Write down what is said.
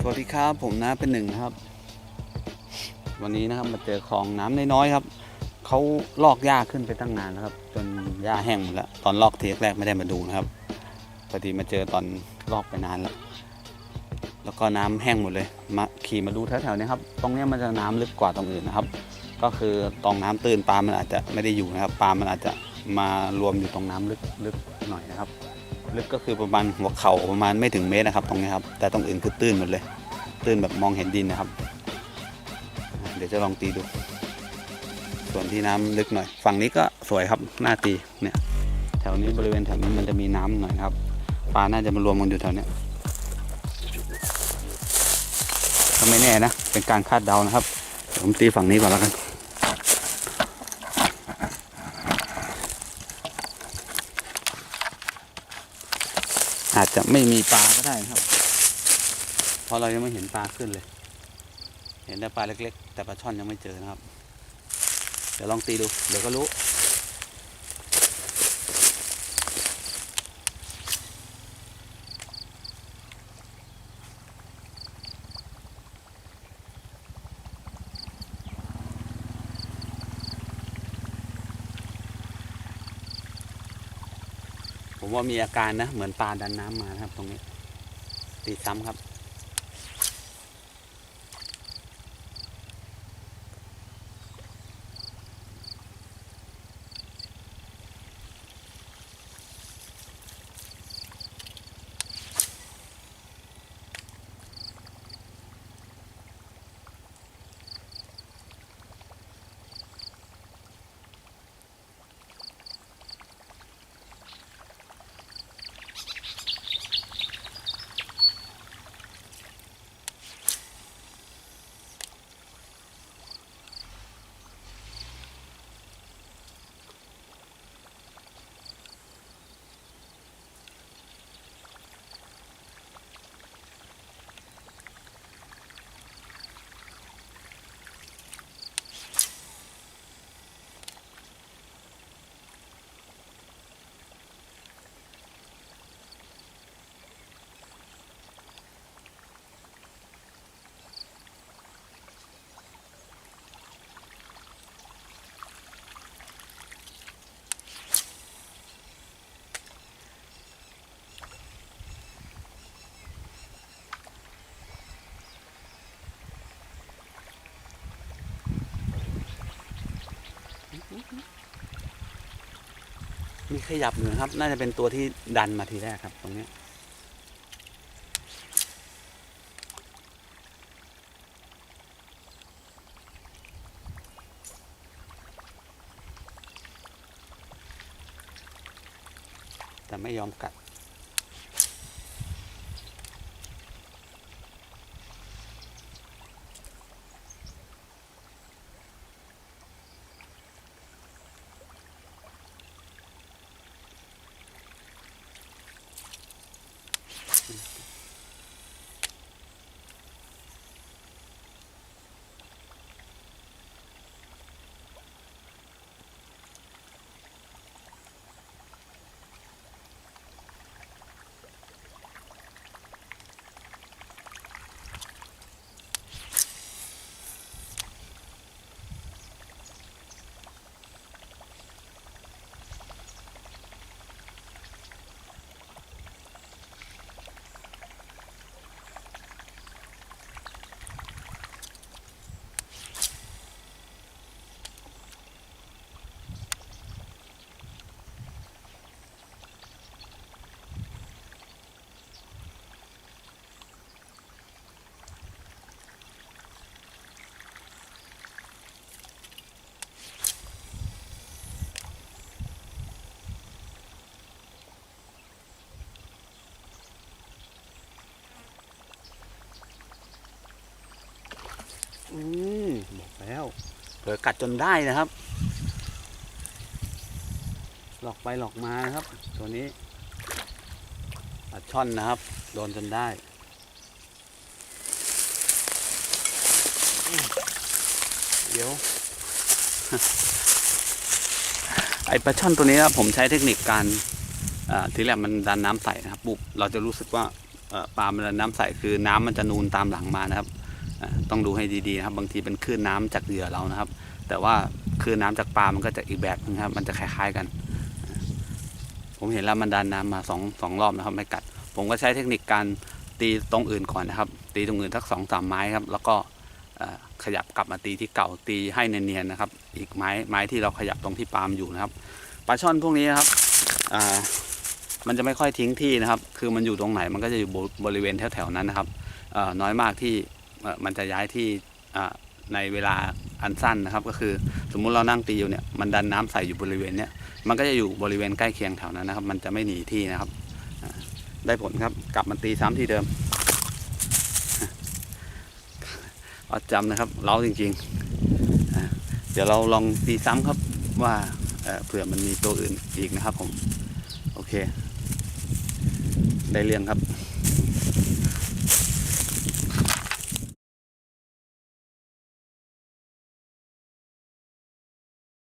สวัสดีครับผมนะเป็นหนึ่งครับ วันนี้นะครับมาเจอคลองน้ำน้อยๆครับเขาลอกหญ้าขึ้นไปตั้งนานแล้วครับ จนหญ้าแห้งหมดแล้วตอนลอกเทีแรกไม่ได้มาดูนะครับพอดีมาเจอตอนลอกไปนานแล้ว แล้วก็น้ำแห้งหมดเลย มาขี่มาดูแถวๆนี้ครับตรงนี้มันจะน้ำลึกกว่าตรงอื่นนะครับ ก็คือตรงน้ำตื้นปลามันอาจจะไม่ได้อยู่นะครับปลามันอาจจะมารวมอยู่ตรงน้ำลึกลึกหน่อยนะครับ ลึกก็คือประมาณหัวเข่าประมาณไม่ถึงเมตรนะครับ ตรงนี้ครับ แต่ตรงอื่นคือตื้นหมดเลย ตื้นแบบมองเห็นดินนะครับ เดี๋ยวจะลองตีดู ส่วนที่น้ำลึกหน่อย ฝั่งนี้ก็สวยครับหน้าตีเนี่ย แถวนี้บริเวณแถวนี้มันจะมีน้ำหน่อยครับปลาน่าจะมารวมกันอยู่แถวนี้ก็ไม่แน่นะ เป็นการคาดเดานะครับผมตีฝั่งนี้ก่อนแล้วกัน อาจจะไม่มีปลาก็ได้ครับ เพราะเรายังไม่เห็นปลาขึ้นเลย เห็นแต่ปลาเล็ก ๆ แต่ปลาช่อนยังไม่เจอนะครับ เดี๋ยวลองตีดู เดี๋ยวก็รู้ ผมว่ามีอาการนะ เหมือนปลาดันน้ำมานะครับ ตรงนี้ตีซ้ำครับ มีขยับอยู่นะครับ น่าจะเป็นตัวที่ดันมาทีแรกครับ ตรงนี้แต่ไม่ยอมกัด อืมบอกแล้วเผลอกัดจนได้นะครับ หลอกไปหลอกมานะครับ ตัวนี้ปลาช่อนนะครับ โดนจนได้เดี๋ยว ไอปลาช่อนตัวนี้นะครับผมใช้เทคนิคการอ่าทีแรกมันดันน้ำใส่นะครับปุ๊บเราจะรู้สึกว่าเอ่อปลามันน้ำใสคือน้ำมันจะนูนตามหลังมานะครับอ่า ต้องดูให้ดีๆนะครับ บางทีเป็นคลื่นน้ำจากเหยื่อเรานะครับ แต่ว่าคลื่นน้ำจากปลา มันก็จะอีกแบบนึงครับ มันจะคล้ายๆกัน ผมเห็นแล้วมันดันน้ำมาสองสองรอบนะครับ ไม่กัด ผมก็ใช้เทคนิคการตีตรงอื่นก่อนนะครับ ตีตรงอื่นสักสองสามไม้ครับ แล้วก็ขยับกลับมาตีที่เก่าตีให้เนียนๆนะครับ อีกไม้ไม้ที่เราขยับตรงที่ปลาล์มอยู่นะครับปลาช่อนพวกนี้นะครับมันจะไม่ค่อยทิ้งที่นะครับ คือมันอยู่ตรงไหนมันก็จะอยู่บบริเวณแถวๆนั้นนะครับน้อยมากที่ มันจะย้ายที่ในเวลาอันสั้นนะครับ ก็คือสมมุติเรานั่งตีอยู่เนี่ยมันดันน้ำใส่อยู่บริเวณเนี้ยมันก็จะอยู่บริเวณใกล้เคียงแถวนั้นนะครับ มันจะไม่หนีที่นะครับ ได้ผลครับกลับมาตีซ้ำที่เดิมเอาจำนะครับเล้าจริงๆ เดี๋ยวเราลองตีซ้ำครับว่าเเผื่อมันมีตัวอื่นอีกนะครับผม โอเค ได้เรื่องครับ